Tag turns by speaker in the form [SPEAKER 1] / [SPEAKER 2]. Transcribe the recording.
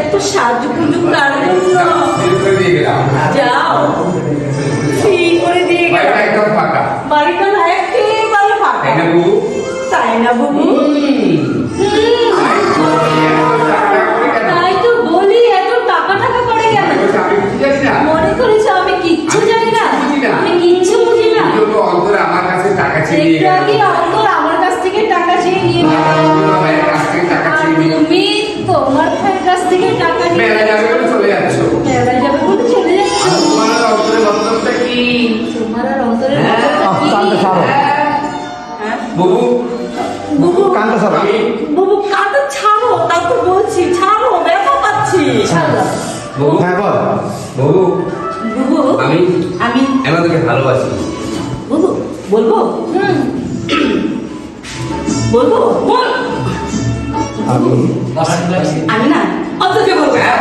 [SPEAKER 1] এত সাজুগুজু কার জন্য? যাও। ফ্রি করে দিয়ে গেল বাড়িটা না একেবারে ফাঁকা। তাই না বুবু? বুঝি না
[SPEAKER 2] আমার কাছে টাকা
[SPEAKER 1] আগে অন্তর? আমার কাছ থেকে টাকা চেয়ে নিয়ে গেল।
[SPEAKER 2] কাছ থেকে টাকা
[SPEAKER 1] আর তুমি তোমার ভাইয়ের কাছ থেকে টাকা নিয়ে
[SPEAKER 2] মেলা যাবে বলে চলে যাচ্ছ।
[SPEAKER 1] মেলা যাবে বলে চলে যাচ্ছ।
[SPEAKER 2] আর তোমার অন্তরে মতলবটা কি?
[SPEAKER 1] তোমার আর অন্তরের
[SPEAKER 2] হ্যাঁ,
[SPEAKER 1] মতলবটা
[SPEAKER 3] আহ,
[SPEAKER 1] কি? হ্যাঁ?
[SPEAKER 2] বাবু।
[SPEAKER 1] বুবু।
[SPEAKER 3] কান্দে ছাড়ো।
[SPEAKER 1] বুবু কাঁদা ছাড়ো। বলছি ছাড়ো ব্যথা পাচ্ছি। ছাড়ো।
[SPEAKER 2] বাবু।
[SPEAKER 3] হ্যাঁ বল।
[SPEAKER 2] বাবু। আমি
[SPEAKER 1] আমি
[SPEAKER 2] তোকে ভালোবাসি।
[SPEAKER 1] বলব? বলব? হুম। বলব? বল।
[SPEAKER 3] আমি?
[SPEAKER 1] আমি না। অন্তকে বলব।
[SPEAKER 2] হ্যাঁ।